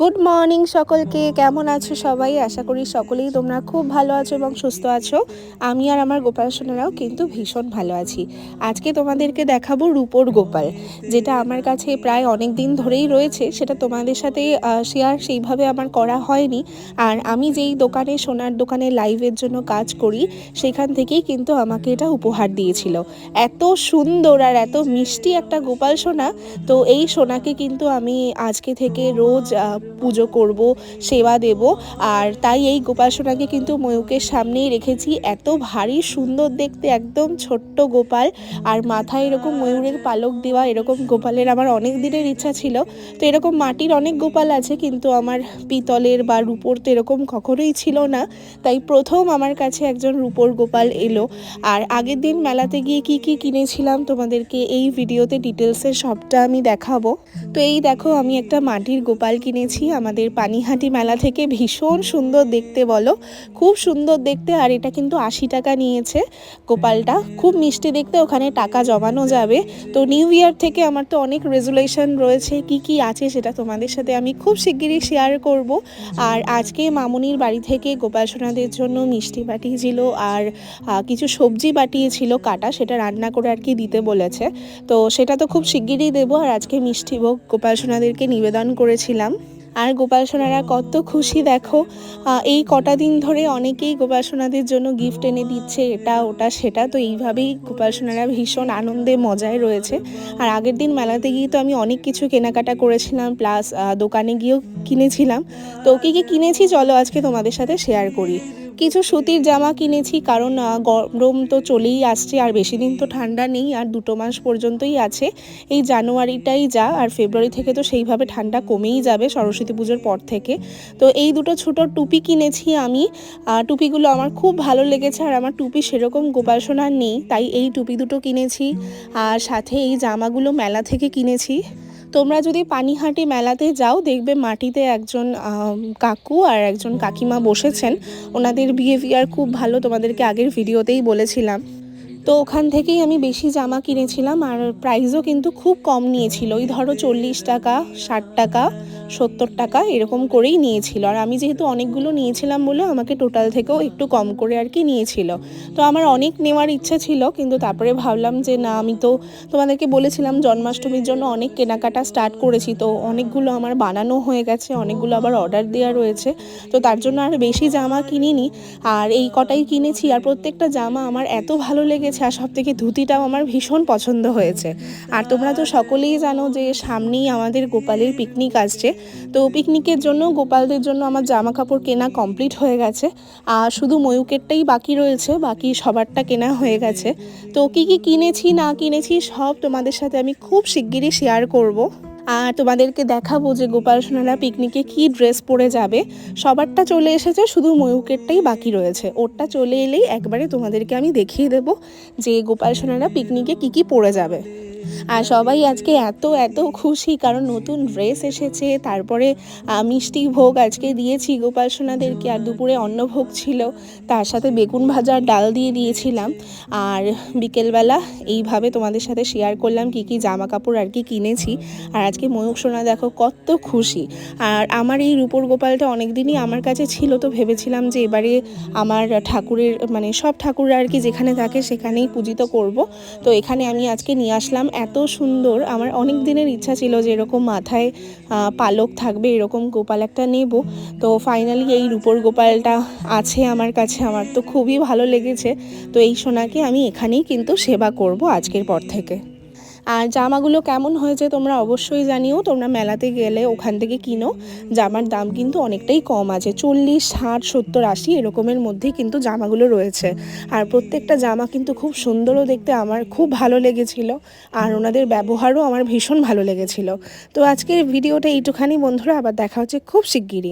Good morning সকলকে, কেমন আছো সবাই? আশা করি সকলেই তোমরা খুব ভালো আছো এবং সুস্থ আছো। আমি আর আমার গোপাল সোনারাও কিন্তু ভীষণ ভালো আছি। আজকে তোমাদেরকে দেখাবো রূপোর গোপাল, যেটা আমার কাছে প্রায় অনেক দিন ধরেই রয়েছে। সেটা তোমাদের সাথে শেয়ার সেইভাবে আমার করা হয়নি। আর আমি যেই দোকানে, সোনার দোকানে লাইভের জন্য কাজ করি, সেখান থেকেই কিন্তু আমাকে এটা উপহার দিয়েছিল। এত সুন্দর আর এত মিষ্টি একটা গোপাল সোনা। তো এই সোনাকে কিন্তু আমি আজকে থেকে রোজ পুজো করব, সেবা দেব। আর তাই এই গোপাল সোনাকে কিন্তু ময়ূকের সামনেই রেখেছি। এত ভারী সুন্দর দেখতে, একদম ছোট্ট গোপাল। আর মাথায় এরকম ময়ূরের পালক দেওয়া, এরকম গোপালের আমার অনেক দিনের ইচ্ছা ছিল। তো এরকম মাটির অনেক গোপাল আছে, কিন্তু আমার পিতলের বা রূপোর তো এরকম কখনোই ছিল না। তাই প্রথম আমার কাছে একজন রূপোর গোপাল এলো। আর আগের দিন মেলাতে গিয়ে কি কি কিনেছিলাম তোমাদেরকে এই ভিডিওতে ডিটেলসে সবটা আমি দেখাবো। তো এই দেখো, আমি একটা মাটির গোপাল কিনেছি। আমাদের পানিহাটি মেলা থেকে ভীষণ সুন্দর দেখতে বলো। খুব সুন্দর দেখতে আর এটা কিন্তু আশি টাকা নিয়েছে গোপালটা। খুব মিষ্টি দেখতে, ওখানে টাকা জমানো যাবে। তো নিউ ইয়ার থেকে আমার তো অনেক রেজুলেশন রয়েছে, কি কি আছে সেটা তোমাদের সাথে আমি খুব শিগগিরই শেয়ার করব। আর আজকে মামুনির বাড়ি থেকে গোপাল সোনাদের জন্য মিষ্টি পাঠিয়েছিল আর কিছু সবজি পাঠিয়েছিল কাটা, সেটা রান্না করে আর কি দিতে বলেছে। তো সেটা তো খুব শিগগিরই দেবো। আর আজকে মিষ্টি ভোগ গোপাল সোনাদেরকে নিবেদন করেছিলাম। আর গোপাল সোনারা কত খুশি, দেখো। এই কটা দিন ধরে অনেকেই গোপাল সোনাদের জন্য গিফট এনে দিচ্ছে, এটা, ওটা, সেটা। তো এইভাবেই গোপাল সোনারা ভীষণ আনন্দে, মজায় রয়েছে। আর আগের দিন মেলাতে গিয়ে তো আমি অনেক কিছু কেনাকাটা করেছিলাম প্লাস দোকানে গিয়েও কিনেছিলাম। তো ওকে কী কিনেছি, চলো আজকে তোমাদের সাথে শেয়ার করি। কিছু সুতির জামা কিনেছি, কারণ গরম তো চলেই আসছে আর বেশি দিন তো ঠান্ডা নেই আর দুটো মাস পর্যন্তই আছে। এই জানুয়ারিটাই যা আর ফেব্রুয়ারি থেকে তো সেইভাবে ঠান্ডা কমেই যাবে সরস্বতী পুজোর পর থেকে। তো এই দুটো ছোটো টুপি কিনেছি আমি টুপিগুলো আমার খুব ভালো লেগেছে আর আমার টুপি সেরকম গোপাল নেই, তাই এই টুপি দুটো কিনেছি। আর সাথে এই জামাগুলো মেলা থেকে কিনেছি। তোমরা যদি পানিহাটি মেলাতে যাও, দেখবে মাটিতে একজন কাকু আর একজন কাকিমা বসেছেন। ওনাদের বিহেভিয়ার খুব ভালো, তোমাদেরকে আগের ভিডিওতেই বলেছিলাম। তো ওখান থেকেই আমি বেশি জামা কিনেছিলাম আর প্রাইসও কিন্তু খুব কম নিয়েছিল। ওই ধরো চল্লিশ টাকা, ষাট টাকা। সত্তর টাকা এরকম করেই নিয়েছিল। আর আমি যেহেতু অনেকগুলো নিয়েছিলাম বলে আমাকে টোটাল থেকেও একটু কম করে আর কি নিয়েছিল। তো আমার অনেক নেওয়ার ইচ্ছা ছিল, কিন্তু তারপরে ভাবলাম যে না, আমি তো তোমাদেরকে বলেছিলাম জন্মাষ্টমীর জন্য অনেক কেনাকাটা স্টার্ট করেছি, তো অনেকগুলো আমার বানানো হয়ে গেছে, অনেকগুলো আবার অর্ডার দেওয়া রয়েছে। তো তার জন্য আর বেশি জামা কিনিনি। আর এই কটাই কিনেছি আর প্রত্যেকটা জামা আমার এত ভালো লেগেছে আর সব থেকে ধুতিটাও আমার ভীষণ পছন্দ হয়েছে। আর তোমরা তো সকলেই জানো যে সামনেই আমাদের গোপালের পিকনিক আসছে তো পিকনিকের জন্য, গোপালদের জন্য আমার জামা কাপড় কেনা কমপ্লিট হয়ে গেছে। আর শুধু ময়ূকেরটাই বাকি রয়েছে, বাকি সবারটা কেনা হয়ে গেছে। তো কী কী কিনেছি, না কিনেছি, সব তোমাদের সাথে আমি খুব শিগগিরই শেয়ার করব। আর তোমাদেরকে দেখাবো যে গোপাল সোনারা পিকনিকে কি ড্রেস পরে যাবে। সবারটা চলে এসেছে, শুধু ময়ূকেরটাই বাকি রয়েছে। ওরটা চলে এলেই একবারে তোমাদেরকে আমি দেখিয়ে দেব যে গোপাল সোনারা পিকনিকে কি কি পরে যাবে। আর সবাই আজকে এত এত খুশি, কারণ নতুন ড্রেস এসেছে, তারপরে মিষ্টি ভোগ আজকে দিয়েছি গোপাল সোনাদেরকে আর দুপুরে অন্নভোগ ছিল, তার সাথে বেগুন ভাজার ডাল দিয়ে দিয়েছিলাম, আর বিকেলবেলা এইভাবে তোমাদের সাথে শেয়ার করলাম কি কি জামা কাপড় আর কি কিনেছি, আর আজকে ময়ূক সোনা দেখো কত খুশি, আর আমার এই রূপোর গোপালটা অনেক দিনই আমার কাছে ছিল, তো ভেবেছিলাম যে এবারে আমার ঠাকুরের মানে সব ঠাকুর আর কি যেখানে থাকে সেখানেই পূজিত করব, তো এখানে আমি আজকে নিয়ে আসলাম এত সুন্দর। আমার অনেক দিনের ইচ্ছা ছিল যে এরকম মাথায় পালক থাকবে, এরকম গোপাল একটা নেব। তো ফাইনালি এই রূপোর গোপালটা আছে আমার কাছে, আমার তো খুবই ভালো লেগেছে। তো এই সোনাকে আমি এখানেই কিন্তু সেবা করব আজকের পর থেকে। আর জামাগুলো কেমন হয়েছে তোমরা অবশ্যই জানিও। তোমরা মেলাতে গেলে ওখান থেকে কিনো। জামার দাম কিন্তু অনেকটাই কম আছে। চল্লিশ, ষাট, সত্তর, আশি এরকমের মধ্যেই কিন্তু জামাগুলো রয়েছে। আর প্রত্যেকটা জামা কিন্তু খুব সুন্দরও দেখতে। আমার খুব ভালো লেগেছিল। আর ওনাদের ব্যবহারও আমার ভীষণ ভালো লেগেছিল। তো আজকের ভিডিওটা এইটুখানি বন্ধুরা। আবার দেখা হচ্ছে খুব শিগগিরই।